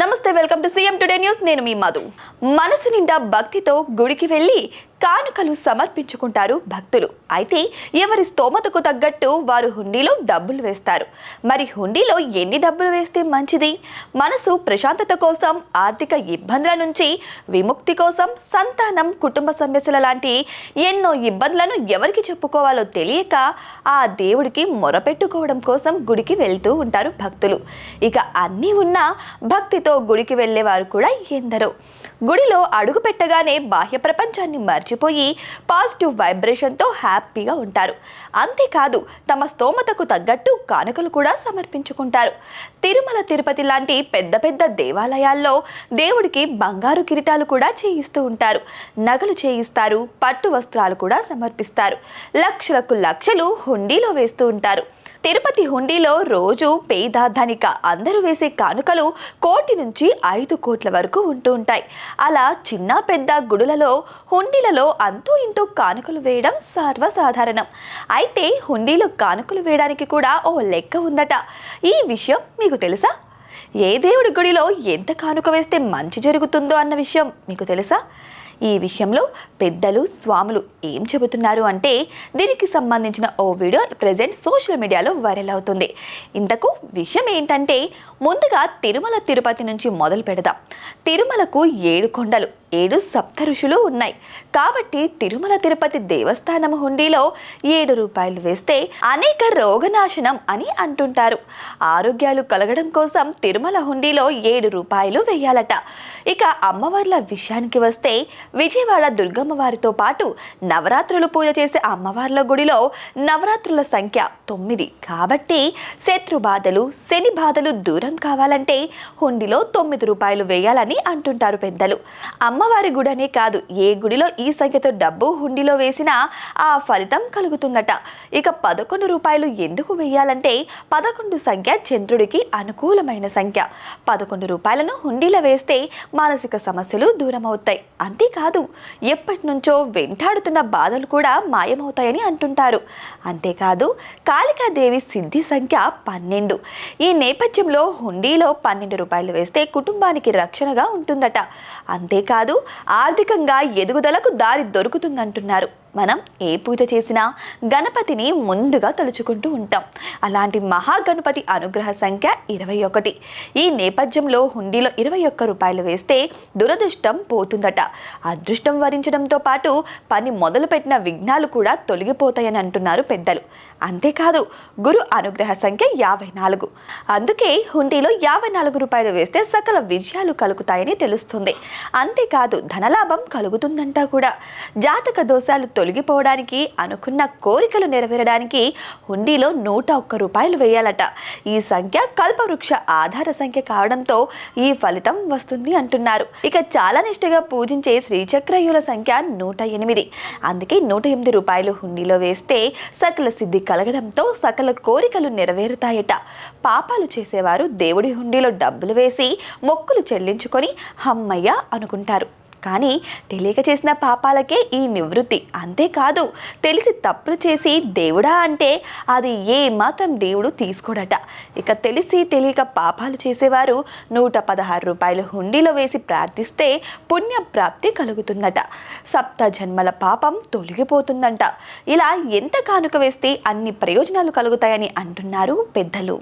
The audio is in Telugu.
నమస్తే welcome to CM today news. నేను మీ మధు. మనసు నిండా భక్తితో గుడికి వెళ్ళి కానుకలు సమర్పించుకుంటారు భక్తులు. అయితే ఎవరి స్తోమతకు తగ్గట్టు వారు హుండీలో డబ్బులు వేస్తారు. మరి హుండీలో ఎన్ని డబ్బులు వేస్తే మంచిది? మనసు ప్రశాంతత కోసం ఆర్థిక ఇబ్బందుల నుంచి విముక్తి కోసం సంతానం కుటుంబ సమస్యల లాంటి ఎన్నో ఇబ్బందులను ఎవరికి చెప్పుకోవాలో తెలియక ఆ దేవుడికి మొరపెట్టుకోవడం కోసం గుడికి వెళ్తూ ఉంటారు భక్తులు. ఇక అన్నీ ఉన్నా భక్తితో గుడికి వెళ్ళేవారు కూడా ఎందరో. గుడిలో అడుగు పెట్టగానే బాహ్య ప్రపంచాన్ని మర్చిపోయి పాజిటివ్ వైబ్రేషన్తో హ్యాపీగా ఉంటారు. అంతేకాదు తమ స్తోమతకు తగ్గట్టు కానుకలు కూడా సమర్పించుకుంటారు. తిరుమల తిరుపతి లాంటి పెద్ద పెద్ద దేవాలయాల్లో దేవుడికి బంగారు కిరీటాలు కూడా చేయిస్తూ ఉంటారు. నగలు చేయిస్తారు పట్టు వస్త్రాలు కూడా సమర్పిస్తారు. లక్షలకు లక్షలు హుండీలో వేస్తూ ఉంటారు. తిరుపతి హుండీలో రోజు పేద ధనిక అందరూ వేసే కానుకలు కోటి నుంచి ఐదు కోట్ల వరకు ఉంటూ ఉంటాయి. అలా చిన్న పెద్ద గుడులలో హుండీలలో అంతో ఇంతో కానుకలు వేయడం సర్వసాధారణం. అయితే హుండీలో కానుకలు వేయడానికి కూడా ఓ లెక్క ఉందట. ఈ విషయం మీకు తెలుసా? ఏ దేవుడి గుడిలో ఎంత కానుక వేస్తే మంచి జరుగుతుందో అన్న విషయం మీకు తెలుసా? ఈ విషయంలో పెద్దలు స్వాములు ఏం చెబుతున్నారు అంటే దీనికి సంబంధించిన ఓ వీడియో ప్రజెంట్ సోషల్ మీడియాలో వైరల్ అవుతుంది. ఇంతకు విషయం ఏంటంటే ముందుగా తిరుమల తిరుపతి నుంచి మొదలు పెడదాం. తిరుమలకు ఏడు కొండలు ఏడు సప్త ఋషులు ఉన్నాయి. కాబట్టి తిరుమల తిరుపతి దేవస్థానం హుండీలో ఏడు రూపాయలు వేస్తే అనేక రోగనాశనం అని అంటుంటారు. ఆరోగ్యాలు కలగడం కోసం తిరుమల హుండీలో ఏడు రూపాయలు వేయాలట. ఇక అమ్మవార్ల విషయానికి వస్తే విజయవాడ దుర్గమ్మ వారితో పాటు నవరాత్రులు పూజ చేసే అమ్మవార్ల గుడిలో నవరాత్రుల సంఖ్య తొమ్మిది. కాబట్టి శత్రు బాధలు శని బాధలు దూరం కావాలంటే హుండీలో తొమ్మిది రూపాయలు వేయాలని అంటుంటారు పెద్దలు. అమ్మ అమ్మవారి గుడనే కాదు ఏ గుడిలో ఈ సంఖ్యతో డబ్బు హుండీలో వేసినా ఆ ఫలితం కలుగుతుందట. ఇక పదకొండు రూపాయలు ఎందుకు వేయాలంటే పదకొండు సంఖ్య చంద్రుడికి అనుకూలమైన సంఖ్య. పదకొండు రూపాయలను హుండీలో వేస్తే మానసిక సమస్యలు దూరం అవుతాయి అంతేకాదు ఎప్పటి నుంచో వెంటాడుతున్న బాధలు కూడా మాయమవుతాయని అంటుంటారు. అంతేకాదు కాళికాదేవి సిద్ధి సంఖ్య పన్నెండు. ఈ నేపథ్యంలో హుండీలో పన్నెండు రూపాయలు వేస్తే కుటుంబానికి రక్షణగా ఉంటుందట. అంతేకాదు ఆర్థికంగా ఎదుగుదలకు దారి దొరుకుతుందంటున్నారు. మనం ఏ పూజ చేసినా గణపతిని ముందుగా తలుచుకుంటూ ఉంటాం. అలాంటి మహాగణపతి అనుగ్రహ సంఖ్య ఇరవై ఒకటి. ఈ నేపథ్యంలో హుండీలో ఇరవై ఒక్క రూపాయలు వేస్తే దురదృష్టం పోతుందట. అదృష్టం వరించడంతో పాటు పని మొదలుపెట్టిన విఘ్నాలు కూడా తొలగిపోతాయని అంటున్నారు పెద్దలు. అంతేకాదు గురు అనుగ్రహ సంఖ్య యాభై నాలుగు. అందుకే హుండీలో యాభై నాలుగు రూపాయలు వేస్తే సకల విజయాలు కలుగుతాయని తెలుస్తుంది. అంతేకాదు ధనలాభం కలుగుతుందంట కూడా. జాతక దోషాలు తొలగిపోవడానికి అనుకున్న కోరికలు నెరవేరడానికి హుండీలో నూట ఒక్క రూపాయలు వేయాలట. ఈ సంఖ్య కల్పవృక్ష ఆధార సంఖ్య కావడంతో ఈ ఫలితం వస్తుంది అంటున్నారు. ఇక చాలా నిష్ఠగా పూజించే శ్రీచక్రయుల సంఖ్య నూట ఎనిమిది. అందుకే నూట ఎనిమిది రూపాయలు హుండీలో వేస్తే సకల సిద్ధి కలగడంతో సకల కోరికలు నెరవేరుతాయట. పాపాలు చేసేవారు దేవుడి హుండీలో డబ్బులు వేసి మొక్కులు చెల్లించుకొని హమ్మయ్య అనుకుంటారు. కానీ తెలియక చేసిన పాపాలకే ఈ నివృత్తి. అంతేకాదు తెలిసి తప్పులు చేసి దేవుడా అంటే అది ఏ మాత్రం దేవుడు తీసుకోడట. ఇక తెలిసి తెలియక పాపాలు చేసేవారు నూట పదహారు రూపాయలు హుండీలో వేసి ప్రార్థిస్తే పుణ్యప్రాప్తి కలుగుతుందట. సప్త జన్మల పాపం తొలగిపోతుందంట. ఇలా ఎంత కానుక వేస్తే అన్ని ప్రయోజనాలు కలుగుతాయని అంటున్నారు పెద్దలు.